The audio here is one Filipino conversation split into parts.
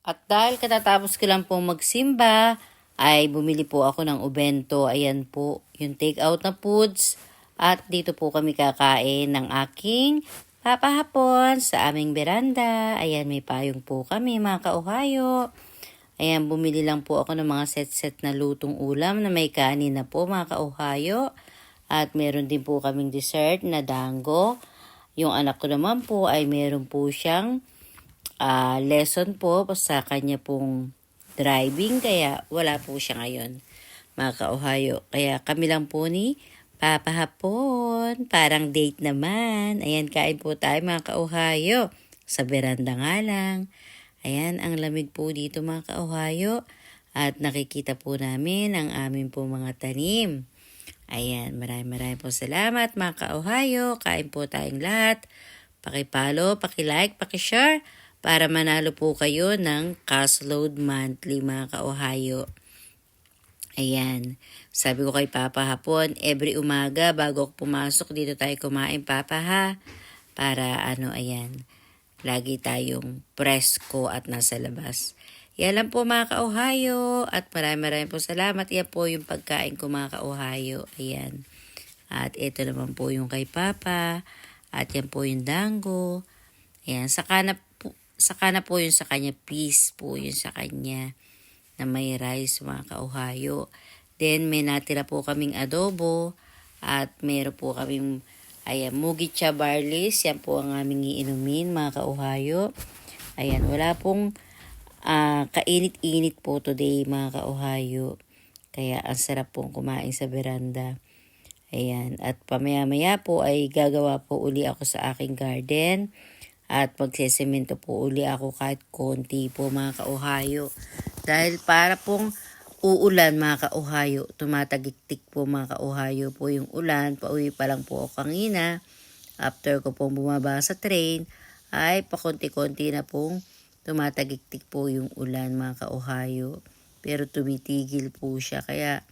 At dahil katatapos ko lang po magsimba, ay bumili po ako ng ubento. Ayan po, yung take out na foods. At dito po kami kakain ng aking papahapon sa aming beranda. Ayan, may payong po kami mga kauhayo. Ayan, bumili lang po ako ng mga set-set na lutong ulam na may kanin na po mga kauhayo. At meron din po kaming dessert na dango. Yung anak ko naman po ay meron po siyang ah, lesson po sa kanya pong driving kaya wala po siya ngayon mga ka-Ohio. Kaya kami lang po ni Papa Hapon. Parang date naman. Ayan, kain po tayo mga ka-Ohio. Sa veranda nga lang. Ayan, ang lamig po dito mga ka-Ohio. At nakikita po namin ang aming po mga tanim. Ayan, maraming maraming po salamat mga ka-Ohio. Kain po tayong lahat. Pakipalo, pakilike, pakishare para manalo po kayo ng cash load monthly mga ka-Ohio. Ayan. Sabi ko kay Papa hapon, every umaga bago ako pumasok dito tayo kumain Papa ha. Para ano, ayan. Lagi tayong presko at nasa labas. Yan lang po mga ka-Ohio. At maraming maraming po salamat. Yan po yung pagkain ko mga ka-Ohio. Ayan. At ito naman po yung kay Papa. At yan po yung dango. Ayan. Saka na po, saka na po yung sa kanya. Peace po yung sa kanya. Na may rice mga ka-Ohio. Then may natira po kaming adobo. At meron po kaming ayan, mugicha barleys. Yan po ang aming iinumin mga ka-Ohio. Ayan. Wala pong ah, kainit-init po today mga ka-Ohio. Kaya ang sarap pong kumain sa veranda. Ayan. At pamaya-maya po ay gagawa po uli ako sa aking garden. At magsesemento po uli ako kahit konti po mga ka-Ohio. Dahil para pong uulan mga ka-Ohio. Tumatagiktik po mga ka-Ohio po yung ulan. Pauwi pa lang po ako kanina. After ko pong bumaba sa train, ay pakonti-konti na pong tumatagiktik po yung ulan mga ka-Ohio. Pero tumitigil po siya. Kaya,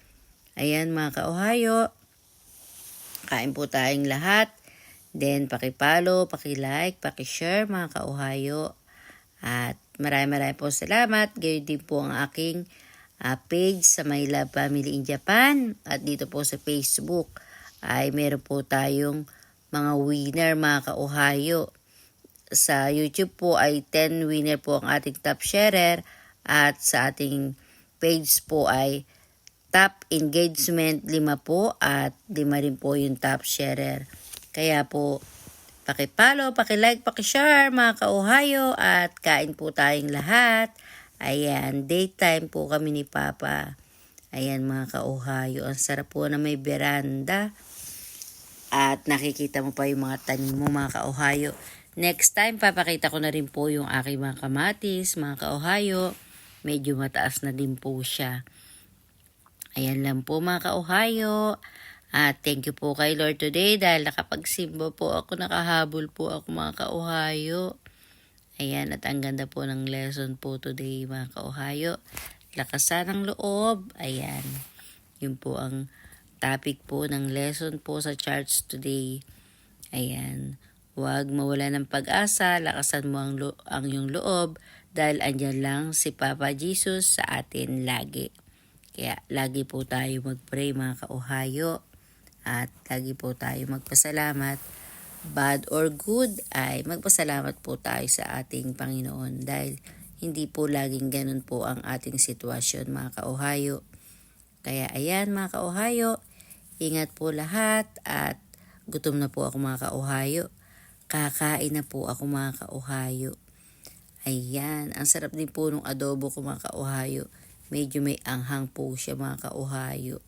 ayan mga ka-Ohio, kain po tayong lahat. Then, pakipalo, pakilike, pakishare mga ka-Ohio. At maraming maraming po salamat. Gayon din po ang aking ah, page sa My Love Family in Japan. At dito po sa Facebook ay meron po tayong mga winner mga ka-Ohio. Sa YouTube po ay 10 winner po ang ating top sharer. At sa ating page po ay top engagement 5 po at 5 rin po yung top sharer. Kaya po, pakipalo, pakilike, pakishare mga ka-Ohio at kain po tayong lahat. Ayan, daytime po kami ni Papa. Ayan mga ka-Ohio, ang sarap po na may veranda. At nakikita mo pa yung mga tanim mo mga ka-Ohio. Next time, papakita ko na rin po yung aking mga kamatis, mga ka-Ohio. Medyo mataas na din po siya. Ayan lang po mga ka-Ohio. At thank you po kay Lord today dahil nakapagsimba po ako, nakahabol po ako mga ka-Ohio. Ayan, at ang ganda po ng lesson po today mga ka-Ohio. Lakasan ng loob. Ayan. Yun po ang topic po ng lesson po sa charts today. Ayan. Huwag mawala ng pag-asa, lakasan mo ang, lo- ang iyong loob dahil andyan lang si Papa Jesus sa atin lagi. Kaya lagi po tayo mag-pray mga ka-Ohio at lagi po tayo magpasalamat. Bad or good ay magpasalamat po tayo sa ating Panginoon dahil hindi po laging ganun po ang ating sitwasyon mga ka-Ohio. Kaya ayan mga ka-Ohio, ingat po lahat at gutom na po ako mga ka-Ohio. Kakain na po ako mga ka-Ohio. Ayan, ang sarap din po nung adobo ko mga ka-Ohio. Medyo may anghang po siya mga ka-Ohio.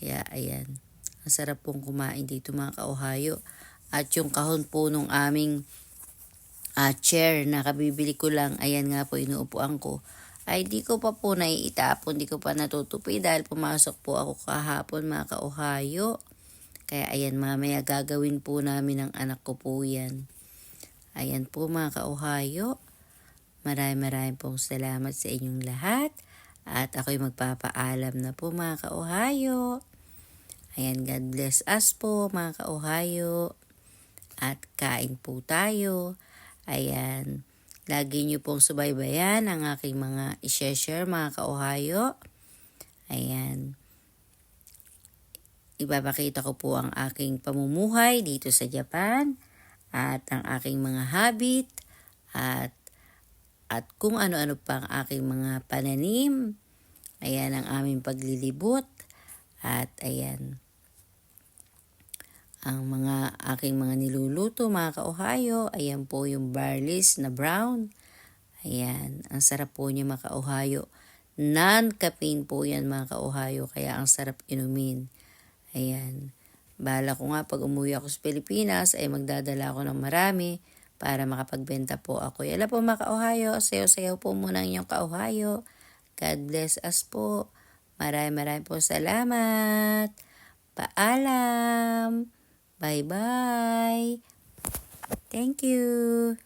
Kaya ayan, ang sarap pong kumain dito mga ka-Ohio. At yung kahon po nung aming ah, chair na kabibili ko lang, ayan nga po inuupuan ko, ay di ko pa po naiitapon, di ko pa natutupi dahil pumasok po ako kahapon mga ka-Ohio. Kaya ayan mamaya gagawin po namin ng anak ko po yan. Ayan po mga ka-Ohio. Maraming maraming pong salamat sa inyong lahat. At ako'y magpapaalam na po mga ka-Ohio. Ayan, God bless us po mga ka-Ohio. At kain po tayo. Ayan, Lagi niyo pong subaybayan ang aking mga i-share mga ka-Ohio. Ayan. Ipapakita ko po ang aking pamumuhay dito sa Japan at ang aking mga habit at at kung ano-ano pa ang aking mga pananim. Ayan ang aming paglilibot at ayan ang mga aking mga niluluto mga ka-Ohio. Ayan po yung barleys na brown. Ayan, ang sarap po niya mga ka-Ohio. Non-caffeine po yan mga ka-Ohio, kaya ang sarap inumin. Ayan. Bala ko nga pag umuwi ako sa Pilipinas ay magdadala ako ng marami para makapagbenta po ako. Yala po mga ka-Ohio, sayo-sayo po muna ang inyong ka-Ohio. God bless us po. Maraming maraming po salamat. Paalam. Bye-bye. Thank you.